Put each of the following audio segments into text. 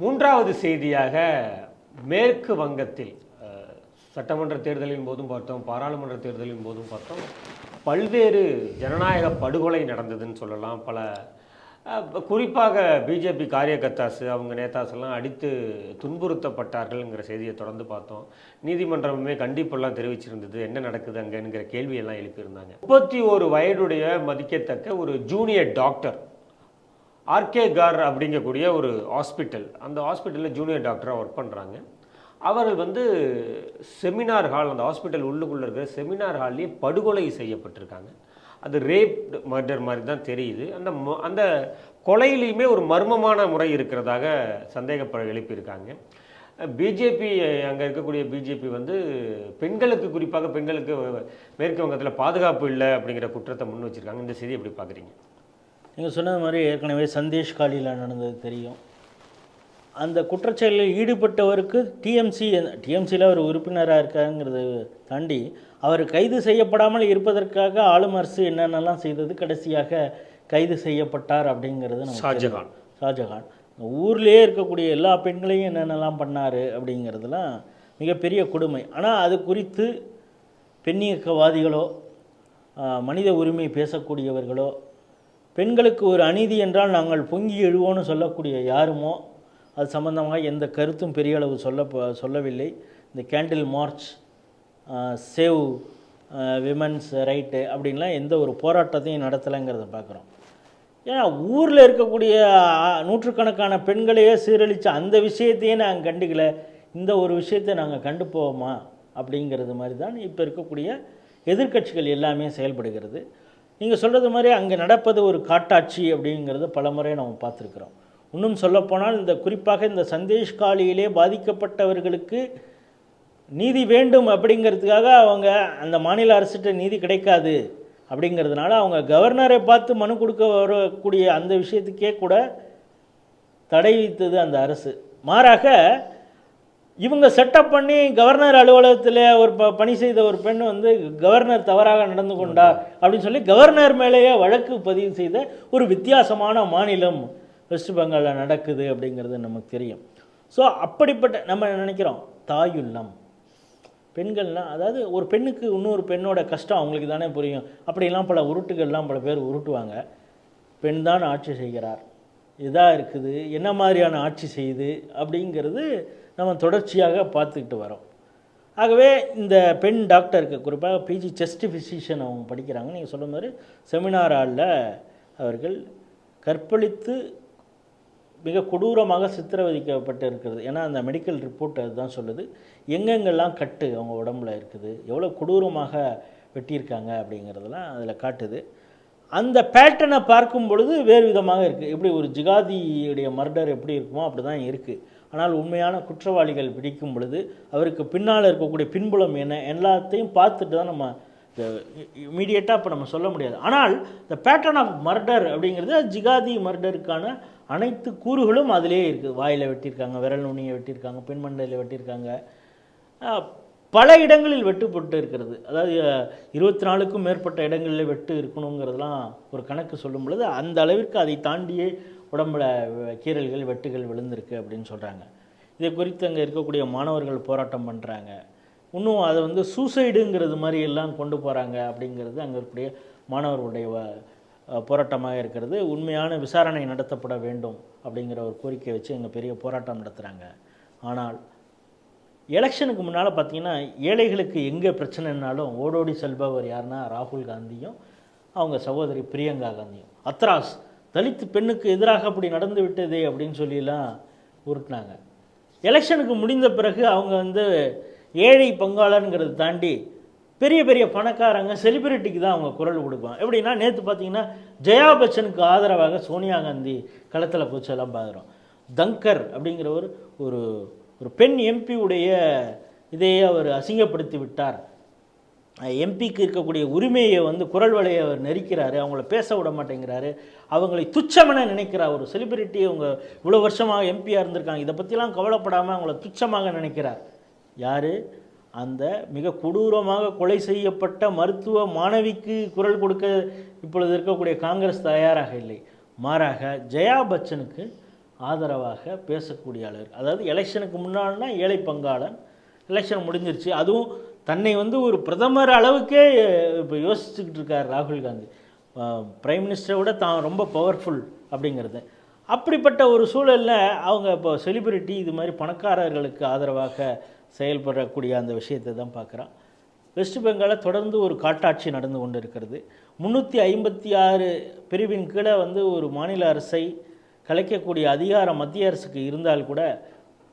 மூன்றாவது செய்தியாக மேற்கு வங்கத்தில் சட்டமன்ற தேர்தலின் போதும் பார்த்தோம் பாராளுமன்ற தேர்தலின் போதும் பார்த்தோம் பல்வேறு ஜனநாயக படுகொலை நடந்ததுன்னு சொல்லலாம். பல குறிப்பாக பிஜேபி காரியகர்த்தாஸ் அவங்க நேதாஸ் எல்லாம் அடித்து துன்புறுத்தப்பட்டார்கள்ங்கிற செய்தியை தொடர்ந்து பார்த்தோம். நீதிமன்றமுமே கண்டிப்பெல்லாம் தெரிவிச்சிருந்தது. என்ன நடக்குது அங்கங்கிற கேள்வியெல்லாம் எழுப்பியிருந்தாங்க. முப்பத்தி ஒரு வயதுடைய மதிக்கத்தக்க ஒரு ஜூனியர் டாக்டர் ஆர்கே கார் அப்படிங்கக்கூடிய ஒரு ஹாஸ்பிட்டல். அந்த ஹாஸ்பிட்டலில் ஜூனியர் டாக்டராக ஒர்க் பண்ணுறாங்க அவர்கள் வந்து செமினார் ஹால் அந்த ஹாஸ்பிட்டல் உள்ளுக்குள்ளே இருக்கிற செமினார் ஹால்லேயே படுகொலை செய்யப்பட்டிருக்காங்க. அது ரேப் மர்டர் மாதிரி தான் தெரியுது. அந்த அந்த கொலையிலையுமே ஒரு மர்மமான முறை இருக்கிறதாக சந்தேகப்பட எழுப்பியிருக்காங்க. பிஜேபி அங்கே இருக்கக்கூடிய பிஜேபி வந்து பெண்களுக்கு குறிப்பாக பெண்களுக்கு மேற்கு வங்கத்தில் பாதுகாப்பு இல்லை அப்படிங்கிற குற்றத்தை முன் வச்சுருக்காங்க. இந்த செய்தி எப்படி பார்க்குறீங்க? நீங்கள் சொன்னது மாதிரி ஏற்கனவே சந்தேஷ் காலியில் நடந்தது தெரியும். அந்த குற்றச்செயலில் ஈடுபட்டவருக்கு டிஎம்சி டிஎம்சியில் அவர் உறுப்பினராக இருக்காங்கிறத தாண்டி அவர் கைது செய்யப்படாமல் இருப்பதற்காக ஆளும் அரசு என்னென்னலாம் செய்தது கடைசியாக கைது செய்யப்பட்டார் அப்படிங்கிறது. ஷாஜகான். ஷாஜகான். ஊர்லேயே இருக்கக்கூடிய எல்லா பெண்களையும் என்னென்னலாம் பண்ணார் அப்படிங்கிறதுலாம் மிகப்பெரிய கொடுமை. ஆனால் அது குறித்து பெண்ணியக்கவாதிகளோ மனித உரிமை பேசக்கூடியவர்களோ பெண்களுக்கு ஒரு அநீதி என்றால் நாங்கள் பொங்கி எழுவோன்னு சொல்லக்கூடிய யாருமோ அது சம்பந்தமாக எந்த கருத்தும் பெரிய அளவு சொல்ல சொல்லவில்லை. இந்த candle march save women's right அப்படின்லாம் எந்த ஒரு போராட்டத்தையும் நடத்தலைங்கிறத பார்க்குறோம். ஏன்னா ஊரில் இருக்கக்கூடிய நூற்றுக்கணக்கான பெண்களையே சீரழித்த அந்த விஷயத்தையே நாங்கள் கண்டுக்கல. இந்த ஒரு விஷயத்தை நாங்கள் கண்டு போவோமா அப்படிங்கிறது மாதிரி தான் இப்போ இருக்கக்கூடிய எதிர்க்கட்சிகள் எல்லாமே செயல்படுகிறது. நீங்கள் சொல்கிறது மாதிரி அங்கே நடப்பது ஒரு காட்டாட்சி அப்படிங்கிறத பலமுறை நம்ம பார்த்துருக்குறோம். இன்னும் சொல்லப்போனால் இந்த குறிப்பாக இந்த சந்தேஷ் காலியிலே பாதிக்கப்பட்டவர்களுக்கு நீதி வேண்டும் அப்படிங்கிறதுக்காக அவங்க அந்த மாநில அரசிட்ட நீதி கிடைக்காது அப்படிங்கிறதுனால அவங்க கவர்னரை பார்த்து மனு கொடுக்க வரக்கூடிய அந்த விஷயத்துக்கே கூட தடை வைத்தது அந்த அரசு. மாறாக இவங்க செட்டப் பண்ணி கவர்னர் அலுவலகத்தில் ஒரு ப பணி செய்த ஒரு பெண் வந்து கவர்னர் தவறாக நடந்து கொண்டார் அப்படின்னு சொல்லி கவர்னர் மேலேயே வழக்கு பதிவு செய்த ஒரு வித்தியாசமான மாநிலம் வெஸ்ட் பெங்காலில் நடக்குது அப்படிங்கிறது நமக்கு தெரியும். ஸோ அப்படிப்பட்ட நம்ம நினைக்கிறோம்? தாயுள்ளம். பெண்கள்லாம் அதாவது ஒரு பெண்ணுக்கு இன்னொரு பெண்ணோட கஷ்டம் அவங்களுக்கு தானே புரியும். அப்படிலாம் பல உருட்டுகள்லாம் பல பேர் உருட்டுவாங்க. பெண் தான் ஆட்சி செய்கிறார். இதாக இருக்குது என்ன மாதிரியான ஆட்சி செய்யுது அப்படிங்கிறது நம்ம தொடர்ச்சியாக பார்த்துக்கிட்டு வரோம். ஆகவே இந்த பெண் டாக்டருக்கு குறிப்பாக பிஜி செஸ்ட் ஃபிசிஷியன் அவங்க படிக்கிறாங்க. நீங்கள் சொல்ல மாதிரி செமினார் ஹாலில் அவர்கள் கற்பழித்து மிக கொடூரமாக சித்திரவதைக்கப்பட்டு இருக்கிறது ஏன்னா அந்த மெடிக்கல் ரிப்போர்ட் அதுதான் சொல்லுது. எங்கெங்கெல்லாம் கட்டு அவங்க உடம்புல இருக்குது எவ்வளோ கொடூரமாக வெட்டியிருக்காங்க அப்படிங்கிறதெல்லாம் அதில் காட்டுது. அந்த பேட்டர்னை பார்க்கும் பொழுது வேறு விதமாக இருக்குது எப்படி ஒரு ஜிகாதியுடைய மர்டர் எப்படி இருக்குமோ அப்படி தான் இருக்குது ஆனால் உண்மையான குற்றவாளிகள் பிடிக்கும் பொழுது அவருக்கு பின்னால் இருக்கக்கூடிய பின்புலம் என்ன எல்லாத்தையும் பார்த்துட்டு தான் நம்ம இமீடியட்டாக இப்போ நம்ம சொல்ல முடியாது. ஆனால் இந்த பேட்டர்ன் ஆஃப் மர்டர் அப்படிங்கிறது ஜிகாதி மர்டருக்கான அனைத்து கூறுகளும் அதிலே இருக்குது வாயில் வெட்டியிருக்காங்க விரல் நுனியை வெட்டியிருக்காங்க பின்மண்டையில் வெட்டியிருக்காங்க. பல இடங்களில் வெட்டுப்பட்டு இருக்கிறது. அதாவது இருபத்தி நாலுக்கும் மேற்பட்ட இடங்களில் வெட்டு இருக்கணுங்கிறதெல்லாம் ஒரு கணக்கு சொல்லும் பொழுது அந்த அளவிற்கு அதை தாண்டியே உடம்புல கீரல்கள் கீறல்கள் வெட்டுகள் விழுந்திருக்கு அப்படின்னு சொல்கிறாங்க இதை குறித்து அங்கே இருக்கக்கூடிய மாணவர்கள் போராட்டம் பண்ணுறாங்க இன்னும் அதை வந்து சூசைடுங்கிறது மாதிரி எல்லாம் கொண்டு போகிறாங்க அப்படிங்கிறது அங்கே இருக்கக்கூடிய மாணவர்களுடைய போராட்டமாக இருக்கிறது. உண்மையான விசாரணை நடத்தப்பட வேண்டும் அப்படிங்கிற ஒரு கோரிக்கை வச்சு எங்கள் பெரிய போராட்டம் நடத்துகிறாங்க ஆனால் எலெக்ஷனுக்கு முன்னால் பார்த்தீங்கன்னா ஏழைகளுக்கு எங்கே பிரச்சனைனாலும் ஓடோடி செல்பவர் யாருன்னா ராகுல் காந்தியும் அவங்க சகோதரி பிரியங்கா காந்தியும். அத்ராஸ் தலித் பெண்ணுக்கு எதிராக அப்படி நடந்து விட்டதே அப்படின்னு சொல்லிலாம் உருட்டினாங்க. எலெக்ஷனுக்கு முடிந்த பிறகு அவங்க வந்து ஏழை பங்காளருங்கிறத தாண்டி பெரிய பெரிய பணக்காரங்க செலிபிரிட்டிக்கு தான் அவங்க குரல் கொடுப்பாங்க. எப்படின்னா நேற்று பார்த்தீங்கன்னா ஜெயா பச்சனுக்கு ஆதரவாக சோனியா காந்தி களத்தில் போச்செல்லாம் பார்க்குறோம் தங்கர் அப்படிங்கிற ஒரு ஒரு ஒரு பெண் எம்பி உடைய இதையே அவர் அசிங்கப்படுத்தி விட்டார் எம்பிக்கு இருக்கக்கூடிய உரிமையை வந்து குரல் வலையை அவர் நெரிக்கிறாரு அவங்கள பேச விட மாட்டேங்கிறாரு அவங்களை துச்சமென நினைக்கிறார். ஒரு செலிபிரிட்டி அவங்க இவ்வளோ வருஷமாக எம்பியாக இருந்திருக்காங்க இதை பற்றிலாம் கவலைப்படாமல் அவங்கள துச்சமாக நினைக்கிறார். யார்? அந்த மிக கொடூரமாக கொலை செய்யப்பட்ட மருத்துவ மாணவிக்கு குரல் கொடுக்க இப்பொழுது இருக்கக்கூடிய காங்கிரஸ் தயாராக இல்லை. மாறாக ஜெயா பச்சனுக்கு ஆதரவாக பேசக்கூடிய ஆளர் அதாவது எலெக்ஷனுக்கு முன்னாடினா ஏழை பங்காளன். எலெக்ஷன் முடிஞ்சிருச்சு. அதுவும் தன்னை வந்து ஒரு பிரதமர் அளவுக்கே இப்போ யோசிச்சுக்கிட்டு இருக்கார் ராகுல் காந்தி. பிரைம் மினிஸ்டரை விட தான் ரொம்ப பவர்ஃபுல் அப்படிங்கிறது. அப்படிப்பட்ட ஒரு சூழலில் அவங்க இப்போ செலிபிரிட்டி இது மாதிரி பணக்காரர்களுக்கு ஆதரவாக செயல்படக்கூடிய அந்த விஷயத்தை தான் பார்க்குறான். வெஸ்ட் பெங்காலில் தொடர்ந்து ஒரு காட்டாட்சி நடந்து கொண்டு இருக்கிறது முந்நூற்றி ஐம்பத்தி ஆறு பிரிவின் கீழே வந்து ஒரு மாநில அரசை கலைக்கக்கூடிய அதிகாரம் மத்திய அரசுக்கு இருந்தால் கூட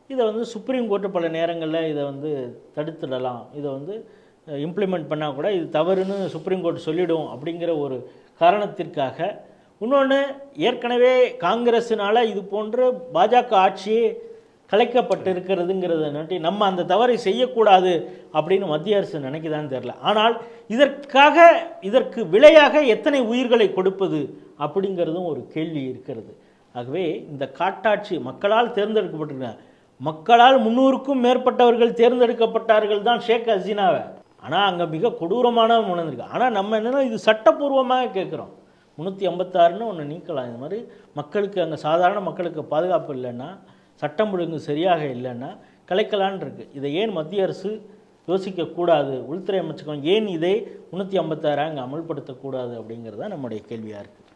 இதை வந்து சுப்ரீம் கோர்ட்டு பல நேரங்களில் இதை வந்து தடுத்துடலாம். இதை வந்து இம்ப்ளிமெண்ட் பண்ணால் கூட இது தவறுன்னு சுப்ரீம் கோர்ட் சொல்லிடும் அப்படிங்கிற ஒரு காரணத்திற்காக. இன்னொன்று ஏற்கனவே காங்கிரஸினால் இது போன்ற பாஜக ஆட்சியே கலைக்கப்பட்டிருக்கிறதுங்கிறத நட்டி நம்ம அந்த தவறை செய்யக்கூடாது அப்படின்னு மத்திய அரசு நினைக்குதான்னு தெரில ஆனால் இதற்காக இதற்கு விலையாக எத்தனை உயிர்களை கொடுப்பது அப்படிங்கிறதும் ஒரு கேள்வி இருக்கிறது. ஆகவே இந்த காட்டாட்சி மக்களால் தேர்ந்தெடுக்கப்பட்டிருக்காங்க மக்களால் முன்னூறுக்கும் மேற்பட்டவர்கள் தேர்ந்தெடுக்கப்பட்டார்கள் தான் ஷேக் ஹசீனாவை. ஆனால் அங்கே மிக கொடூரமான உணர்ந்திருக்கு ஆனால் நம்ம என்னென்னா இது சட்டப்பூர்வமாக கேட்குறோம். முந்நூற்றி ஐம்பத்தாறுன்னு ஒன்று நீக்கலாம். இந்த மாதிரி மக்களுக்கு அங்கே சாதாரண மக்களுக்கு பாதுகாப்பு இல்லைன்னா சட்டம் ஒழுங்கு சரியாக இல்லைன்னா கலைக்கலான் இருக்குது இதை ஏன் மத்திய அரசு யோசிக்கக்கூடாது? உள்துறை அமைச்சகம் ஏன் இதை முந்நூற்றி ஐம்பத்தாறு அங்கே அமல்படுத்தக்கூடாது அப்படிங்கிறது தான் நம்முடைய கேள்வியாக இருக்குது